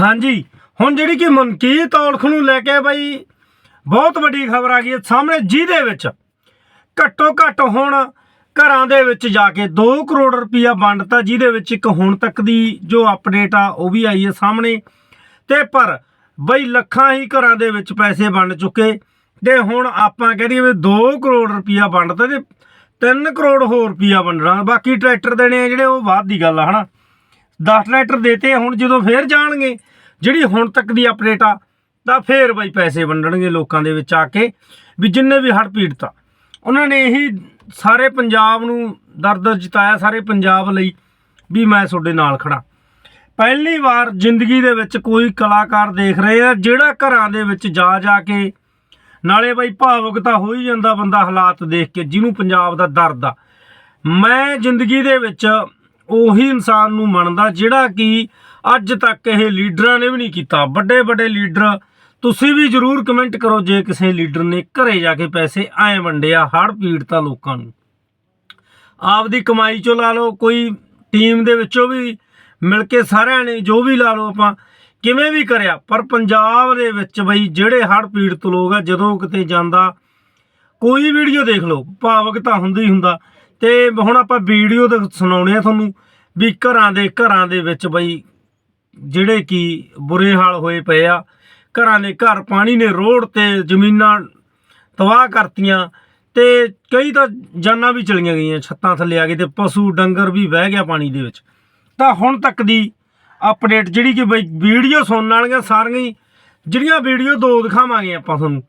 ਹਾਂਜੀ, ਹੁਣ ਜਿਹੜੀ ਕਿ ਮਨਕੀਤ ਔਲਖ ਨੂੰ ਲੈ ਕੇ ਬਈ ਬਹੁਤ ਵੱਡੀ ਖਬਰ ਆ ਗਈ ਹੈ ਸਾਹਮਣੇ ਜਿਹਦੇ ਵਿੱਚ ਘੱਟੋ ਘੱਟ ਹੁਣ ਘਰਾਂ ਦੇ ਵਿੱਚ ਜਾ ਕੇ 2 ਕਰੋੜ ਰੁਪਇਆ ਵੰਡਤਾ ਜਿਹਦੇ ਵਿੱਚ ਇੱਕ ਹੁਣ ਤੱਕ ਦੀ ਜੋ ਅਪਡੇਟ ਆ, ਉਹ ਵੀ ਆਈ ਹੈ ਸਾਹਮਣੇ। ਤੇ ਪਰ ਬਈ ਲੱਖਾਂ ਹੀ ਘਰਾਂ ਦੇ ਵਿੱਚ ਪੈਸੇ ਵੰਡ ਚੁੱਕੇ। ਤੇ ਹੁਣ ਆਪਾਂ ਕਹ ਦਈਏ ਵੀ 2 ਕਰੋੜ ਰੁਪਇਆ ਵੰਡਤਾ ਤੇ 3 ਕਰੋੜ ਹੋਰ ਰੁਪਇਆ ਵੰਡਣਾ। ਬਾਕੀ ਟਰੈਕਟਰ ਦੇਣੇ ਆ ਜਿਹੜੇ, ਉਹ ਬਾਅਦ ਦੀ ਗੱਲ ਆ, ਹਨਾ? 10 ਲੈਟਰ ਦੇਤੇ ਆ, ਹੁਣ ਜਦੋਂ ਫੇਰ ਜਾਣਗੇ ਜਿਹੜੀ ਹੁਣ ਤੱਕ ਦੀ ਅਪਡੇਟ ਆ ਤਾਂ ਫੇਰ ਬਈ ਪੈਸੇ ਵੰਡਣਗੇ ਲੋਕਾਂ ਦੇ ਵਿੱਚ ਆ ਕੇ ਵੀ ਜਿੰਨੇ ਵੀ ਹੜ੍ਹ ਪੀੜਤ ਆ। ਉਹਨਾਂ ਨੇ ਇਹੀ ਸਾਰੇ ਪੰਜਾਬ ਨੂੰ ਦਰਦ ਜਿਤਾਇਆ ਸਾਰੇ ਪੰਜਾਬ ਲਈ ਵੀ ਮੈਂ ਤੁਹਾਡੇ ਨਾਲ ਖੜਾ ਪਹਿਲੀ ਵਾਰ ਜ਼ਿੰਦਗੀ ਦੇ ਵਿੱਚ ਕੋਈ ਕਲਾਕਾਰ ਦੇਖ ਰਹੇ ਆ ਜਿਹੜਾ ਘਰਾਂ ਦੇ ਵਿੱਚ ਜਾ ਜਾ ਕੇ ਨਾਲੇ ਬਈ ਭਾਵੁਕ ਤਾਂ ਹੋ ਹੀ ਜਾਂਦਾ ਬੰਦਾ ਹਾਲਾਤ ਦੇਖ ਕੇ ਜਿਹਨੂੰ ਪੰਜਾਬ ਦਾ ਦਰਦ ਆ। ਮੈਂ ਜ਼ਿੰਦਗੀ ਦੇ ਵਿੱਚ ਉਹੀ ਇਨਸਾਨ ਨੂੰ ਮੰਨਦਾ ਜਿਹੜਾ ਕਿ ਅੱਜ ਤੱਕ ਇਹ ਲੀਡਰਾਂ ਨੇ ਵੀ ਨਹੀਂ ਕੀਤਾ। ਵੱਡੇ ਵੱਡੇ ਲੀਡਰ, ਤੁਸੀਂ ਵੀ ਜਰੂਰ ਕਮੈਂਟ ਕਰੋ ਜੇ ਕਿਸੇ ਲੀਡਰ ਨੇ ਘਰੇ ਜਾ ਕੇ ਪੈਸੇ ਐ ਵੰਡਿਆ ਹੜ ਪੀੜਤਾਂ ਲੋਕਾਂ ਨੂੰ। ਆਪਦੀ ਕਮਾਈ ਚੋਂ ਲਾ ਲਓ, ਕੋਈ ਟੀਮ ਦੇ ਵਿੱਚੋਂ ਵੀ ਮਿਲ ਕੇ ਸਾਰਿਆਂ ਨੇ ਜੋ ਵੀ ਲਾ ਲਓ ਆਪਾਂ, ਕਿਵੇਂ ਵੀ ਕਰਿਆ। ਪਰ ਪੰਜਾਬ ਦੇ ਵਿੱਚ ਬਈ ਜਿਹੜੇ ਹੜ ਪੀੜਤ ਲੋਕ ਆ, ਜਦੋਂ ਕਿਤੇ ਜਾਂਦਾ, ਕੋਈ ਵੀਡੀਓ ਦੇਖ ਲਓ, ਭਾਵਕ ਤਾਂ ਹੁੰਦਾ ਹੀ ਹੁੰਦਾ। ਤੇ ਹੁਣ ਆਪਾਂ ਵੀਡੀਓ ਤੇ ਸੁਣਾਉਣੇ ਆ ਤੁਹਾਨੂੰ ਵੀ ਘਰਾਂ ਦੇ ਘਰਾਂ ਦੇ ਵਿੱਚ ਬਈ ਜਿਹੜੇ ਕੀ ਬੁਰੇ ਹਾਲ ਹੋਏ ਪਏ ਆ, ਘਰਾਂ ਦੇ ਘਰ ਪਾਣੀ ਨੇ ਰੋਡ ਤੇ ਜ਼ਮੀਨਾਂ ਤਬਾਹ ਕਰਤੀਆਂ ਤੇ ਕਈ ਤਾਂ ਜਾਨਾਂ ਵੀ ਚਲੀਆਂ ਗਈਆਂ ਛੱਤਾਂ ਥੱਲੇ ਆ ਗਏ ਤੇ ਪਸ਼ੂ, ਡੰਗਰ ਵੀ ਵਹਿ ਗਿਆ ਪਾਣੀ ਦੇ ਵਿੱਚ। ਤਾਂ ਹੁਣ ਤੱਕ ਦੀ ਅਪਡੇਟ ਜਿਹੜੀ ਕਿ ਬਈ ਵੀਡੀਓ ਸੁਣਨ ਵਾਲੀਆਂ ਸਾਰੀਆਂ ਹੀ, ਜਿਹੜੀਆਂ ਵੀਡੀਓ ਦੋ ਦਿਖਾਵਾਂਗੇ ਆਪਾਂ ਤੁਹਾਨੂੰ।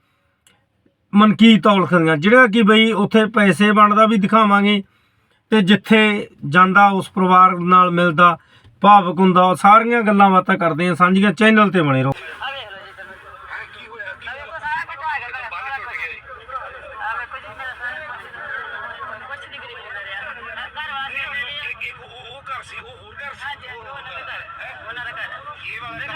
ਮਨਕੀਤ ਔਲਖ ਦੀਆਂ ਜਿਹੜਾ ਕਿ ਬਈ ਉੱਥੇ ਪੈਸੇ ਵੰਡਦਾ ਵੀ ਦਿਖਾਵਾਂਗੇ ਤੇ ਜਿੱਥੇ ਜਾਂਦਾ ਉਸ ਪਰਿਵਾਰ ਨਾਲ ਮਿਲਦਾ ਭਾਵਕ ਹੁੰਦਾ ਉਹ ਸਾਰੀਆਂ ਗੱਲਾਂ ਬਾਤਾਂ ਕਰਦੇ ਆ ਸਾਂਝੀਆਂ ਚੈਨਲ ਤੇ ਬਣੇ ਰਹੋ ਮੇਰਾ ਰਿਹਾ। ਆ ਘਰ ਉਹ ਉਹਨਾਂ ਦਾ ਘਰ ਹੈ। ਉਹਨਾਂ ਦਾ ਘਰ ਹੈ। ਮੇਰੇ ਘਰ ਵਾਲਿਆਂ ਸਿਰ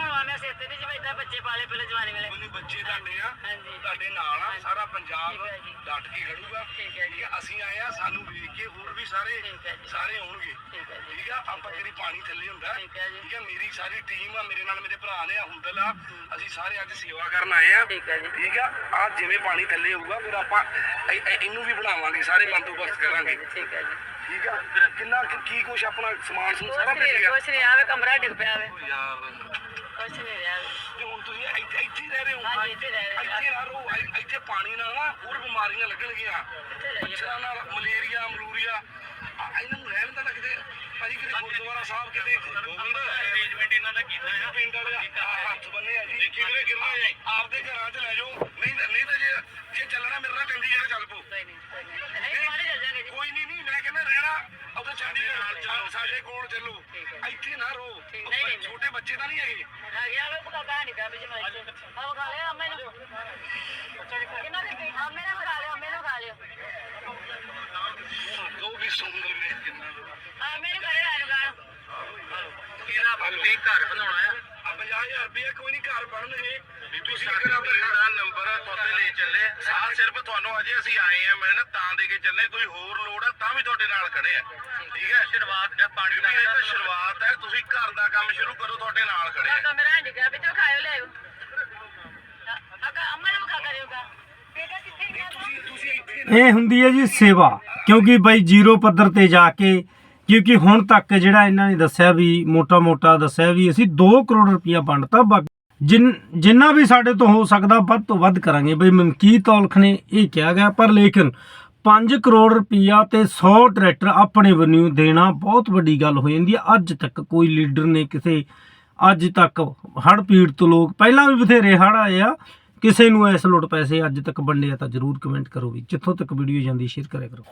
ਏਦਾਂ ਬੱਚੇ ਪਾਲੇ ਪਹਿਲੇ ਜਵਾਨੀ ਵੇਲੇ। ਉਹਨੇ ਬੱਚੇ ਤੁਹਾਡੇ ਆ ਹਾਂਜੀ। ਤੁਹਾਡੇ ਨਾਲ ਆ ਸਾਰਾ ਪੰਜਾਬ ਠੀਕ ਹੈ ਜੀ। ਡਟ ਕੇ ਖੜੂਗਾ ਠੀਕ ਹੈ ਜੀ। ਅਸੀਂ ਆਏ ਆ ਸਾਨੂੰ ਵੇਖ ਕੇ ਹੋਰ ਵੀ ਸਾਰੇ ਠੀਕ ਹੈ ਜੀ। ਸਾਰੇ ਆਉਣਗੇ ਠੀਕ ਹੈ ਜੀ। ਠੀਕ ਆ ਆਪਾਂ ਜਿਹੜੀ ਪਾਣੀ ਥੱਲੇ ਹੁੰਦਾ ਠੀਕ ਹੈ ਜੀ। ਆ ਮੇਰੀ ਸਾਰੀ ਟੀਮ ਆ ਮੇਰੇ ਨਾਲ ਮੇਰੇ ਭਰਾ ਨੇ ਆ ਹੁੰਦਲ ਆ ਅਸੀਂ ਸਾਰੇ ਅੱਜ ਸੇਵਾ ਕਰਨ ਆਏ ਆ ਠੀਕ ਹੈ ਜੀ। ਠੀਕ ਆ ਆ ਜਿਵੇਂ ਪਾਣੀ ਥੱਲੇ ਹੋਊਗਾ ਫਿਰ ਆਪਾਂ ਇਹ- ਇਹ- ਇਹਨੂੰ ਵੀ ਬਣਾਵਾਂਗੇ ਸਾਰੇ ਬੰਦੋਬਸਤ ਕਰਾਂਗੇ ਠੀਕ ਹੈ ਜੀ। ਠੀਕ ਆ ਕਿੰਨਾ ਕੁ- ਕੀ ਕੁਛ ਆਪਣਾ ਸਮਾਨ ਸਮੂਨ ਸਾਰਾ ਕੁਛ ਨਹੀਂ ਭੇਜਿਆ ਕੁਛ ਨਹੀਂ ਆਵੇ ਕਮਰਾ ਡਿੱਗ ਪਿਆ ਵੇ ਯਾਰ ਕੁਛ ਨਹੀਂ ਰਿਹਾ। ਤੇ ਹੁਣ ਤੁਸੀਂ ਇੱਥੇ ਇੱਥੇ ਹੀ ਰਹਿ ਰਹੇ ਹੋ। ਹਾਂਜੀ, ਇੱਥੇ ਰਹਿ ਰਹੇ ਹਾਂ। ਇੱਥੇ ਰਹਿ ਰਹੋ ਇ- ਇੱਥੇ ਪਾਣੀ ਨਾਲ ਨਾ ਹੋਰ ਬਿਮਾਰੀਆਂ ਲੱਗਣਗੀਆਂ। ਕਿੱਥੇ ਜਾਈਏ? ਮੱਛਰਾਂ ਨਾਲ ਮਲੇਰੀਆ ਮਲੂਰੀਆ। ਆ, ਇਹਨਾਂ ਨੂੰ ਰਹਿਣ ਤਾਂ ਲੱਗਦੇ ਭਾਜੀ ਕਿਤੇ ਗੁਰਦੁਆਰਾ ਸਾਹਿਬ ਕਿਤੇ ਗੋਬਿੰਦ ਅਰੇਂਜਮੈਂਟ ਇਹਨਾਂ ਦਾ ਕੀਤਾ ਹੈ ਪਿੰਡ ਵਾਲੇ ਆ- ਹੱਥ ਬੰਨੇ ਆ ਜੀ। ਦੇਖੀ ਕਿਤੇ ਗਿਰਨਾ ਜਾਏ ਆਪਦੇ ਘਰਾਂ 'ਚ ਲੈ ਜਾਓ। ਨਹੀਂ ਤਾਂ- ਨਹੀਂ ਤਾਂ ਜੇ ਜੇ ਚੱਲਣਾ ਮੇਰੇ ਨਾਲ ਚੰਡੀਗੜ੍ਹ ਚੱਲ ਪਓ। ਕੋਈ ਨਹੀਂ ਨਹੀਂ। ਨਹੀਂ ਮਾਰੇ ਚੱਲ ਜਾਗੇ ਜੀ। ਕੋਈ ਨਹੀਂ ਨਹੀਂ ਮੈਂ ਕਹਿੰਦਾ ਰਹਿਣਾ। ਚੰਡੀਗੜ੍ਹ ਚੱਲ ਸਾਡੇ ਕੋਲ ਚੱਲੋ। ਇੱਥੇ ਨਾ ਨਹੀਂ, ਨਹੀਂ। ਛੋਟੇ ਬੱਚੇ ਤਾਂ ਨਹੀਂ ਹੈਗੇ ਆ ਗਿਆ ਵੇ ਪਕਾ ਕਹਾਣੀ ਦਾ ਵਿੱਚ ਮੈਂ ਆਹ ਖਾ ਲਿਆ ਮੈਨੂੰ ਕਿੰਨਾ ਦੇ ਆ ਮੇਰਾ ਖਾ ਲਿਓ ਮੈਨੂੰ ਖਾ ਲਿਓ ਉਹ ਵੀ ਸੁੰਦਰ ਨੇ ਕਿੰਨਾ ਆ ਮੈਨੂੰ ਕਰੇ ਆਨੂੰ ਗਾਣ ਇਹਦਾ ਬੰਦੇ ਘਰ ਬਣਾਉਣਾ ਆ 50000 ਰੁਪਏ ਕੋਈ ਨਹੀਂ ਘਰ ਬਣਨਗੇ ਤੁਸੀਂ ਅਗਰ ਆਪਣਾ ਨੰਬਰ ਤੁਹਾਡੇ ਲਈ ਚੱਲੇ। ਸਾਹ ਸਿਰਫ ਤੁਹਾਨੂੰ ਅਜੇ ਅਸੀਂ ਆਏ ਆ ਮਿਲਣ ਤਾਂ ਦੇ ਕੇ ਚੱਲੇ। ਕੋਈ ਹੋਰ ਲੋੜ ਹੈ ਤਾਂ ਵੀ ਤੁਹਾਡੇ ਨਾਲ ਖੜੇ ਆ। ਠੀਕ ਹੈ? ਸ਼ੁਰੂਆਤ ਹੈ ਪਾਣੀ ਦਾ ਇਹ ਤਾਂ ਸ਼ੁਰੂਆਤ ਹੈ ਤੁਸੀਂ ਘਰ ਦਾ ਕੰਮ ਸ਼ੁਰੂ ਕਰੋ ਤੁਹਾਡੇ ਨਾਲ ਖੜੇ ਆ। ਆ ਕਮਰਾ ਹੰਡੀ ਗਿਆ ਵਿੱਚ ਖਾਇਓ ਲੈ ਆ ਅੰਮਾ ਨੂੰ ਖਾ ਕਰਿਓਗਾ ਬੇਟਾ ਕਿੱਥੇ ਗਿਆ ਤੁਸੀਂ ਤੁਸੀਂ ਇੱਥੇ ਇਹ ਹੁੰਦੀ ਹੈ ਜੀ ਸੇਵਾ ਕਿਉਂਕਿ ਬਈ ਜ਼ੀਰੋ ਪੱਧਰ ਤੇ ਜਾ ਕੇ ਕਿਉਂਕਿ ਹੁਣ ਤੱਕ ਜਿਹੜਾ ਇਹਨਾਂ ਨੇ ਦੱਸਿਆ ਵੀ ਮੋਟਾ-ਮੋਟਾ ਦੱਸਿਆ ਵੀ ਅਸੀਂ 2 ਕਰੋੜ ਰੁਪਇਆ ਵੰਡਤਾ ਬਾਕੀ ਜਿੰਨ ਜਿੰਨਾ ਵੀ ਸਾਡੇ ਤੋਂ ਹੋ ਸਕਦਾ ਵੱਧ ਤੋਂ ਵੱਧ ਕਰਾਂਗੇ। ਬਈ ਮਨਕੀਤ ਔਲਖ ਨੇ ਇਹ ਕਿਹਾ ਗਿਆ, ਪਰ ਲੇਕਿਨ 5 ਕਰੋੜ ਰੁਪਈਆ ਤੇ 100 ਟਰੈਕਟਰ ਆਪਣੇ ਵਨਿਊ ਦੇਣਾ ਬਹੁਤ ਵੱਡੀ ਗੱਲ ਹੋ ਜਾਂਦੀ ਹੈ। ਅੱਜ ਤੱਕ ਕੋਈ ਲੀਡਰ ਨੇ ਕਿਸੇ, ਅੱਜ ਤੱਕ ਹੜ ਪੀੜਤ ਲੋਕ ਪਹਿਲਾਂ ਵੀ ਬਥੇਰੇ ਹੜ ਆਏ ਆ। ਕਿਸੇ ਨੂੰ ਇਸ ਲੋਟ ਪੈਸੇ ਅੱਜ ਤੱਕ ਵੰਡੇ ਆ ਤਾਂ ਜਰੂਰ ਕਮੈਂਟ ਕਰੋ ਵੀ ਜਿੱਥੋਂ ਤੱਕ ਵੀਡੀਓ ਜਾਂਦੀ ਸ਼ੇਅਰ ਕਰਿਆ ਕਰੋ।